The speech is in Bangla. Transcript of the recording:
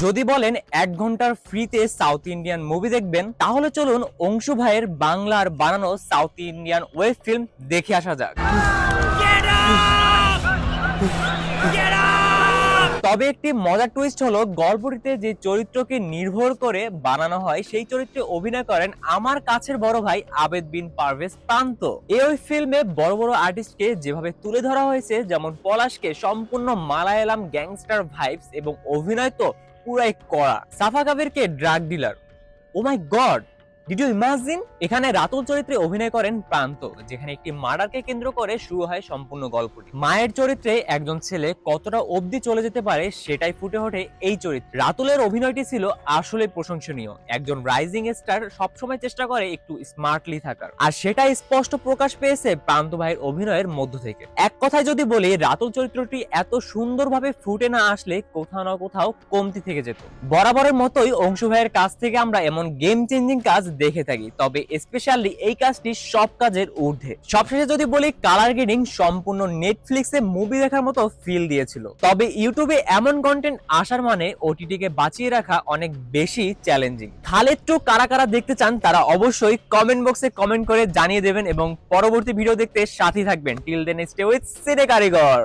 যদি বলেন এক ঘণ্টার ফ্রিতে সাউথ ইন্ডিয়ান মুভি দেখবেন, তাহলে চলুন অংশু ভাইয়ের বাংলার বানানো সাউথ ইন্ডিয়ান ওয়েব ফিল্ম দেখে আসা যাক। তবে একটি মজার টুইস্ট হলো, গল্পটিতে যে চরিত্রকে নির্ভর করে বানানো হয়, সেই চরিত্রে অভিনয় করেন আমার কাছের বড় ভাই আবেদ বিন পারভেজ প্রান্ত। এই ওই ফিল্মে বড় বড় আর্টিস্টকে যেভাবে তুলে ধরা হয়েছে, যেমন পলাশকে সম্পূর্ণ মালায়ালাম গ্যাংস্টার ভাইবস এবং অভিনয় তো পুরাই কড়া Safa কাবিরকে drug dealer oh my god did you imagine এখানে রাতুল চরিত্রে অভিনয় করেন প্রান্ত, যেখানে একটি মার্ডারকে কেন্দ্র করে শুরু হয় সম্পূর্ণ গল্পটি। মায়ের চরিত্রে একজন ছেলে কতটা অবধি চলে যেতে পারে সেটাই ফুটে ওঠে এই চরিত্রে। রাতুলের অভিনয়টি ছিল আসলে প্রশংসনীয়। একজন রাইজিং স্টার সবসময় চেষ্টা করে একটু স্মার্টলি থাকার। আর সেটা স্পষ্ট প্রকাশ পেয়েছে প্রান্ত ভাইয়ের অভিনয়ের মধ্য থেকে। এক কথায় যদি বলি, রাতুল চরিত্রটি এত সুন্দরভাবে ফুটে না আসলে কোথাও না কোথাও কমতি থেকে যেত। বরাবরের মতোই অংশু ভাইয়ের কাছ থেকে আমরা এমন গেম চেঞ্জিং কাজ দেখে থাকি। তবে স্পেশালি এই কাজটি সব কাজের ঊর্ধ্বে। সবশেষে যদি বলি কালার গ্রেডিং সম্পূর্ণ নেটফ্লিক্সে মুভি দেখার মতো ফিল দিয়েছিল। তবে ইউটিউবে এমন কন্টেন্ট আসার মানে ওটিটি কে বাঁচিয়ে রাখা অনেক বেশি চ্যালেঞ্জিং খালেদ টু কারা কারা দেখতে চান, তারা অবশ্যই কমেন্ট বক্সে কমেন্ট করে জানিয়ে দেবেন এবং পরবর্তী ভিডিও দেখতে সাথী থাকবেন। টিল দেন স্টে উইথ সিনে কারিগর